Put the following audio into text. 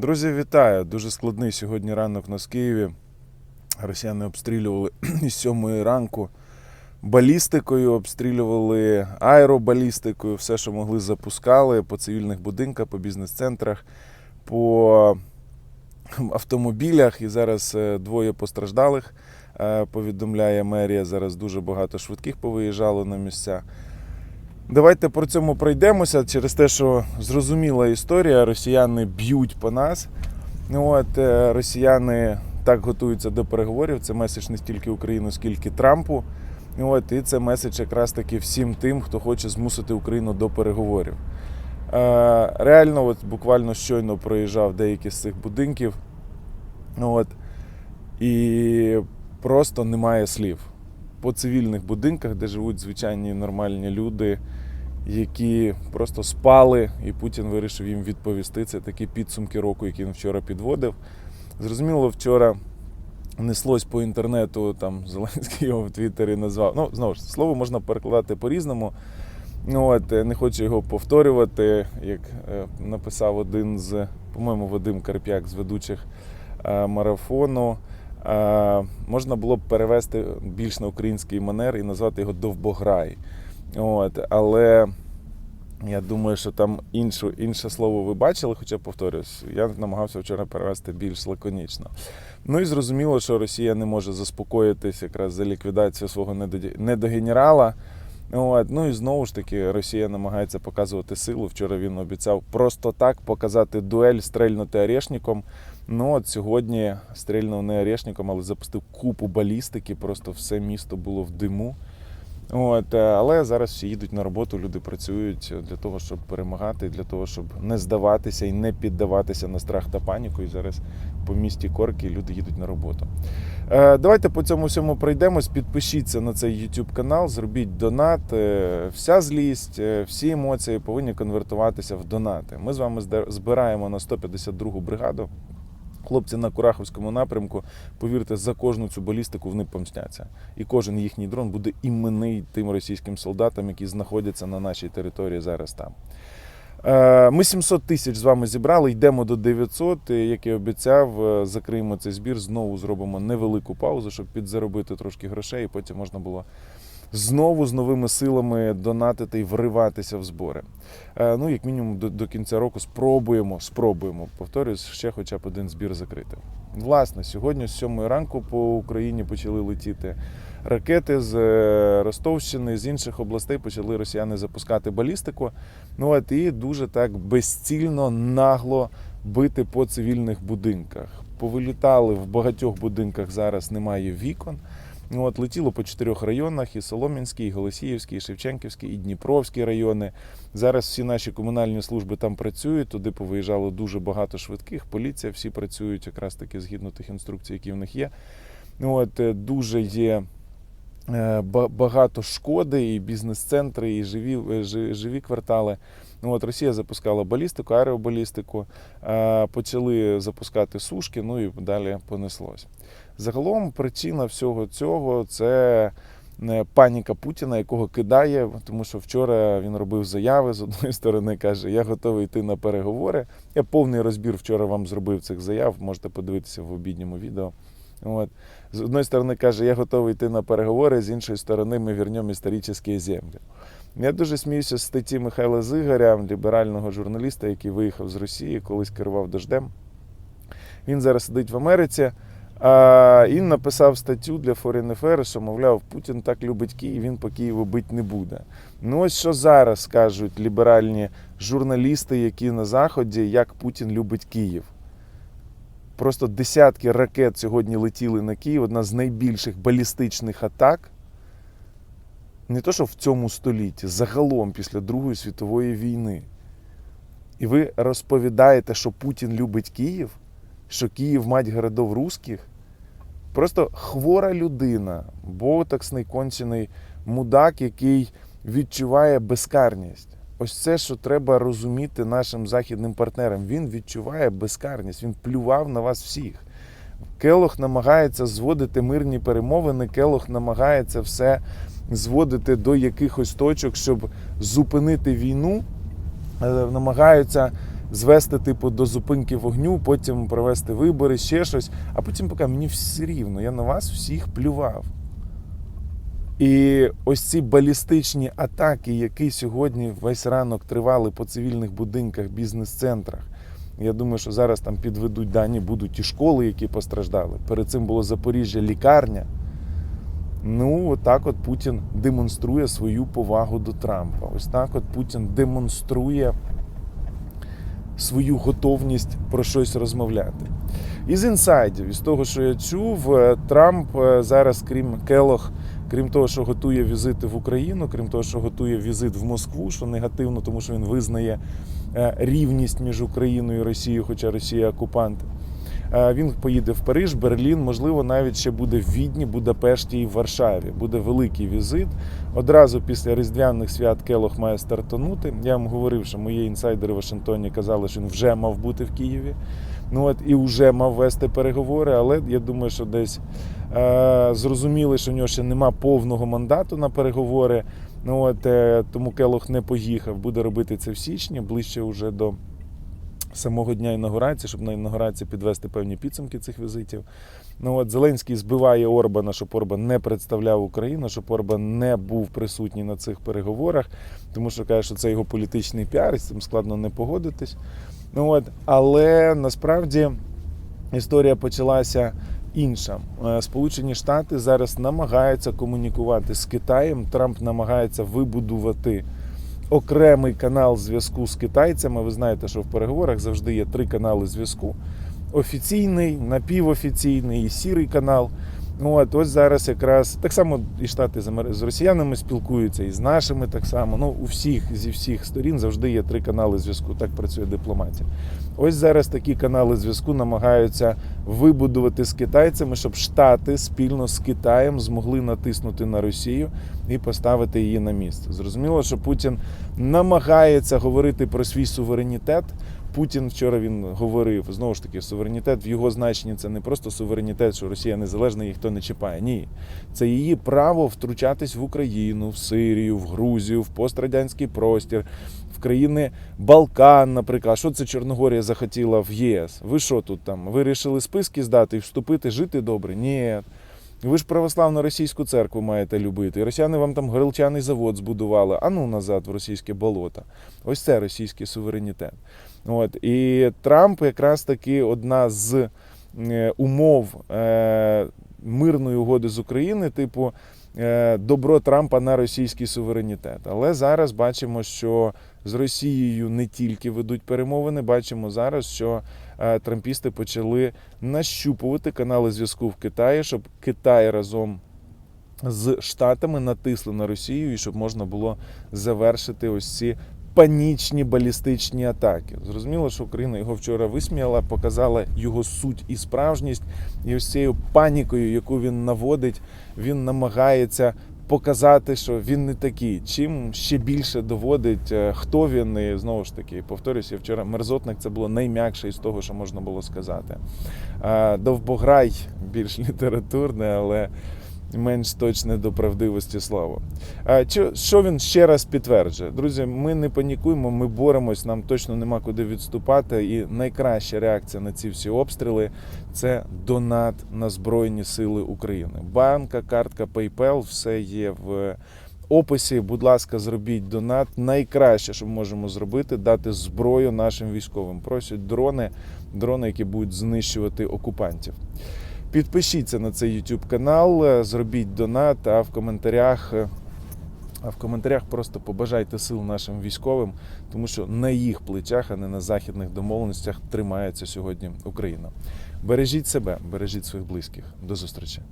Друзі, вітаю! Дуже складний сьогодні ранок у нас Києві. Росіяни обстрілювали із 7 ранку балістикою, обстрілювали аеробалістикою, все, що могли, запускали по цивільних будинках, по бізнес-центрах, по автомобілях. І зараз е, двоє постраждалих, е, повідомляє мерія. Зараз дуже багато швидких повиїжджало на місця. Давайте про цьому пройдемося через те, що зрозуміла історія. Росіяни б'ють по нас. От, е, росіяни так готуються до переговорів. Це меседж не стільки Україну, скільки Трампу. От, і це меседж якраз таки всім тим, хто хоче змусити Україну до переговорів. Е, реально, от буквально щойно проїжджав деякі з цих будинків. От, і просто немає слів. По цивільних будинках, де живуть звичайні нормальні люди, які просто спали, і Путін вирішив їм відповісти. Це такі підсумки року, які він вчора підводив. Зрозуміло, вчора неслось по інтернету, там Зеленський його в Твіттері назвав. Ну, знову ж, слово можна перекладати по-різному. Ну, от, е, не хочу його повторювати, як е, написав один з, по-моєму, Вадим Карп'як з ведучих е, марафону. Можна було б перевести більш на український манер і назвати його Довбограй. От, але я думаю, що там інше, інше слово ви бачили, хоча повторюсь, я намагався вчора перевести більш лаконічно. Ну і зрозуміло, що Росія не може заспокоїтись якраз за ліквідацію свого недогенерала. От, ну і знову ж таки, Росія намагається показувати силу. Вчора він обіцяв просто так показати дуель, стрельнути орешником. Ну от сьогодні стрельнув не орешником, але запустив купу балістики. Просто все місто було в диму. От, е, але зараз всі їдуть на роботу, люди працюють для того, щоб перемагати, для того, щоб не здаватися і не піддаватися на страх та паніку. І зараз по місті Корки люди їдуть на роботу. Е, Давайте по цьому всьому пройдемось. Підпишіться на цей YouTube канал, зробіть донат. Е, Вся злість, всі емоції повинні конвертуватися в донати. Ми з вами збираємо на 152-гу бригаду. Хлопці на Кураховському напрямку, повірте, за кожну цю балістику вони помстяться. І кожен їхній дрон буде іменний тим російським солдатам, які знаходяться на нашій території зараз там. Е, Ми 700 тисяч з вами зібрали, йдемо до 900. Як і обіцяв, е, закриємо цей збір. Знову зробимо невелику паузу, щоб підзаробити трошки грошей, і потім можна було знову з новими силами донатити і вриватися в збори. Е, Ну, як мінімум, до, до кінця року спробуємо, спробуємо, повторюсь, ще хоча б один збір закрити. Власне, сьогодні з 7 ранку по Україні почали летіти ракети з е, Ростовщини, з інших областей почали росіяни запускати балістику. Ну от і дуже так безцільно, нагло бити по цивільних будинках. Повилітали в багатьох будинках зараз немає вікон. От летіло по чотирьох районах: і Солом'янський, і Голосіївський, і Шевченківський, і Дніпровський райони. Зараз всі наші комунальні служби там працюють. Туди повиїжджало дуже багато швидких. Поліція всі працюють якраз таки згідно тих інструкцій, які в них є. От е, дуже є. е, Багато шкоди, і бізнес-центри, і живі, е, живі квартали. Ну, от Росія запускала балістику, аеробалістику, е, почали запускати сушки, ну і далі понеслось. Загалом причина всього цього це е, паніка Путіна, якого кидає, тому що вчора він робив заяви з одної сторони, каже, я готовий йти на переговори. Я повний розбір вчора вам зробив цих заяв, можете подивитися в обідньому відео. От. З одної сторони каже, я готовий йти на переговори, з іншої сторони, ми вернемо історичні землі. Я дуже сміюся з статті Михайла Зигаря, ліберального журналіста, який виїхав з Росії, колись керував дождем. Він зараз сидить в Америці. А, і написав статтю для Foreign Affairs, що, мовляв, Путін так любить Київ, він по Києву бити не буде. Ну ось що зараз кажуть ліберальні журналісти, які на Заході, як Путін любить Київ. Просто десятки ракет сьогодні летіли на Київ, одна з найбільших балістичних атак. Не то, що в цьому столітті, загалом після Другої світової війни. І ви розповідаєте, що Путін любить Київ, що Київ мать городов русських. Просто хвора людина, ботоксний кончений мудак, який відчуває безкарність. Ось це, що треба розуміти нашим західним партнерам. Він відчуває безкарність, він плював на вас всіх. Келох намагається зводити мирні перемовини, Келох намагається все зводити до якихось точок, щоб зупинити війну, Е, намагаються звести, типу, до зупинки вогню, потім провести вибори, ще щось, а потім поки мені все рівно, я на вас всіх плював. І ось ці балістичні атаки, які сьогодні весь ранок тривали по цивільних будинках, бізнес-центрах. Я думаю, що зараз там підведуть дані, будуть і школи, які постраждали. Перед цим було Запоріжжя лікарня. Ну, отак от Путін демонструє свою повагу до Трампа. Ось так от Путін демонструє свою готовність про щось розмовляти. Із інсайдів, із того, що я чув, е, Трамп е, зараз, крім Келох, крім того, що готує візити в Україну, крім того, що готує візит в Москву, що негативно, тому що він визнає е, рівність між Україною і Росією, хоча Росія окупант. Е, Він поїде в Париж, Берлін, можливо, навіть ще буде в Відні, Будапешті і в Варшаві. Буде великий візит. Одразу після різдвяних свят Келох має стартанути. Я вам говорив, що мої інсайдери в Вашингтоні казали, що він вже мав бути в Києві. Ну от і вже мав вести переговори, але я думаю, що десь е, зрозуміли, що в нього ще нема повного мандату на переговори. Ну от е, тому Келох не поїхав, буде робити це в січні, ближче вже до самого дня інаугурації, щоб на інаугурації підвести певні підсумки цих візитів. Ну от Зеленський збиває Орбана, щоб Орбан не представляв Україну, щоб Орбан не був присутній на цих переговорах, тому що каже, що це його політичний піар, і з цим складно не погодитись. Ну от, але насправді історія почалася інша. Е, Сполучені Штати зараз намагаються комунікувати з Китаєм. Трамп намагається вибудувати окремий канал зв'язку з китайцями. Ви знаєте, що в переговорах завжди є три канали зв'язку: офіційний, напівофіційний і сірий канал. От ось зараз якраз так само і штати з росіянами спілкуються, і з нашими так само. Ну, у всіх зі всіх сторін завжди є три канали зв'язку. Так працює дипломатія. Ось зараз такі канали зв'язку намагаються вибудувати з китайцями, щоб штати спільно з Китаєм змогли натиснути на Росію і поставити її на місце. Зрозуміло, що Путін намагається говорити про свій суверенітет. Путін вчора він говорив знову ж таки, суверенітет в його значенні це не просто суверенітет, що Росія незалежна, її ніхто не чіпає. Ні, це її право втручатись в Україну, в Сирію, в Грузію, в пострадянський простір, в країни Балкан, наприклад. Що це Чорногорія захотіла в ЄС? Ви що тут там? Ви вирішили списки здати і вступити, жити добре? Ні. Ви ж православну російську церкву маєте любити. Росіяни вам там горілчаний завод збудували, а ну назад в російське болото. Ось це російський суверенітет. От і Трамп якраз таки одна з е, умов е, мирної угоди з України, типу добро Трампа на російський суверенітет. Але зараз бачимо, що з Росією не тільки ведуть перемовини, бачимо зараз, що е, трампісти почали нащупувати канали зв'язку в Китаї, щоб Китай разом з Штатами натисли на Росію і щоб можна було завершити ось ці панічні балістичні атаки. Зрозуміло, що Україна його вчора висміяла, показала його суть і справжність, і ось цією панікою, яку він наводить, він намагається. Показати, що він не такий, чим ще більше доводить, е, хто він. І знову ж таки, повторюся, вчора мерзотник це було найм'якше із того, що можна було сказати. Довбограй більш літературне, але менш точне до правдивості слово. А що він ще раз підтверджує? Друзі, ми не панікуємо, ми боремось, нам точно нема куди відступати. І найкраща реакція на ці всі обстріли це донат на Збройні Сили України. Банка, картка PayPal, все є в. Описі, будь ласка, зробіть донат. Найкраще, що ми можемо зробити, дати зброю нашим військовим. Просять дрони, дрони, які будуть знищувати окупантів. Підпишіться на цей YouTube канал, е, зробіть донат, а в коментарях. е, А в коментарях просто побажайте сил нашим військовим, тому що на їх плечах, а не на західних домовленостях тримається сьогодні Україна. Бережіть себе, бережіть своїх близьких. До зустрічі.